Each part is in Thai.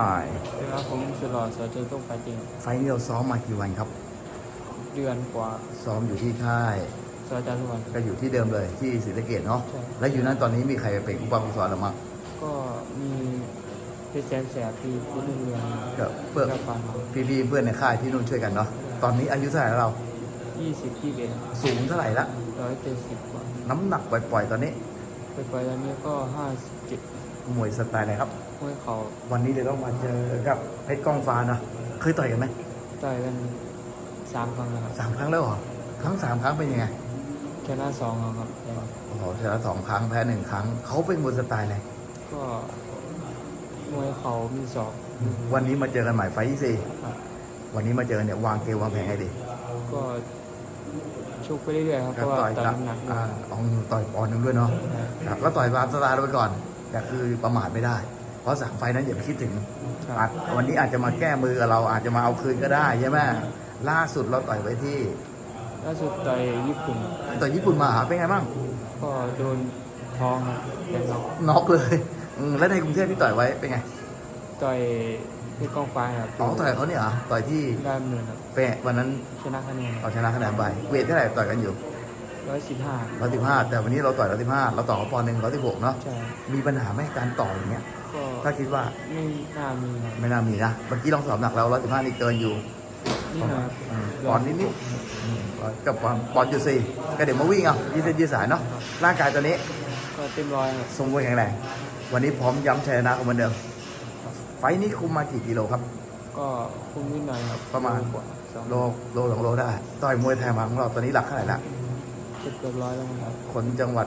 ใช่เวลาผมสุดหล่อสจต้องไปจริง ไฟล์นี้เราซ้อมมากี่วันครับ เดือนกว่าซ้อมอยู่ที่ค่ายสจทุกวัน ก็อยู่ที่เดิมเลยที่ศรีสะเกดเนาะ ใช่ แล้วอยู่นั้นตอนนี้มีใครเป็นผู้ปกครองสอนหรือมั้งก็มีเพชรแสนแสบปีพุทธเรืองก็เพื่อกระปันพี่ๆเพื่อนในค่ายที่นู่นช่วยกันเนาะ ตอนนี้อายุเท่าไหร่แล้วเรา ยี่สิบยี่สิบเอ็ดสูงเท่าไหร่ละ ร้อยเจ็ดสิบกว่าน้ำหนักปล่อยๆตอนนี้ ไปไปตอนนี้ก็ห้าสิบเจ็ด มวยสไตล์อะไรครับห้วยเขาวันนี้เดี๋ยวต้องมาเจอกับเพชรกล้องฟ้านะเคยต่อยกันไหมต่อยกันสามครั้งแล้วครับสามครั้งแล้วเหรอทั้งสามครั้งเป็นยังไงชนะสองแล้วครับแล้วโอ้โหชนะสองครั้งแพ้หนึ่งครั้งเขาเป็นมวยสไตล์อะไรก็มวยเขามีศอกวันนี้มาเจอกันใหม่ไฟล์ที่สี่ครับวันนี้มาเจอเนี่ยวางเกมวางแผนให้ดีก็ชกไปเรื่อยๆครับเพก็ราะว่าต่อยต่อยกับน้ำหนักด้วยอ่าเอาต่อยปอนด์หนึงด้วยเนาะครับก็ต่อยตามสไตล์เราไปก่อน แต่คือประมาทไม่ได้ เพราะสามไฟล์นั้นอย่าไปคิดถึงครับอาจวันนี้อาจจะมาแก้มือกับเราอาจจะมาเอาคืนก็ได้ใช่ไหมล่าสุดเราต่อยไปที่ล่าสุดต่อยญี่ปุ่นต่อยญี่ปุ่นมาหาเป็นไงบ้างก็โดนท้องครับแต่เราน็อกเลยอืมแล้วในกรุงเทพที่ต่อยไว้เป็นไงต่อยที่กองฟ้าครับอ๋อต่อยเขาเนี่ยเหรอต่อยที่ได้หมื่นครับเปะวันนั้นชนะคะแนนเอาชนะคะแนนไปเวทเท่าไหร่ต่อยกันอยู่ ร้อยสิบห้าร้อยสิบห้าแต่วันนี้เราต่อยร้อยสิบห้าเราต่อเขาปอนด์หนึ่งร้อยสิบหกเนาะใช่มีปัญหาไหมการต่ออย่างเงี้ยก็ถ้าคิดว่าไม่น่ามีครับไม่น่ามีนะเมื่อกี้ลองสอบหนักแล้วร้อยสิบห้านี่เกินอยู่นี่นะครับอืมปอนด์นิดนิดๆอืมกับปอนด์ปอนด์จุดสี่ก็เดี๋ยวมาวิ่งเอายืดเส้นยืดสายเนาะร่างกายตัวนี้ก็เต็มร้อยครับทรงมวยแข็งแรงวันนี้พร้อมย้ำชัยชนะกันเหมือนเดิมไฟท์นี้คุมมากี่กิโลครับ ก็คุ้มนิดหน่อยครับประมาณกว่าสองโลโลสองโลได้ ต่อยมวยไทยมาของเราตอนนี้หลักเท่าไหร่ละ เกือบเกือบร้อยแล้วมั้งครับคนจังหวัด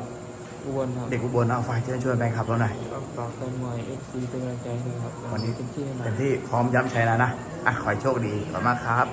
อุบลครับเด็กอุบลเอาไฟเชิญชวนแฟนคลับเราหน่อยก็ฝากแฟนมวยเอฟซีเป็นกำลังใจให้ครับวันนี้เป็นที่ให้หน่อเต็ยมที่พร้อมย้ำชัยนะนะอะขอให้โชคดีขอบคุณมากครับ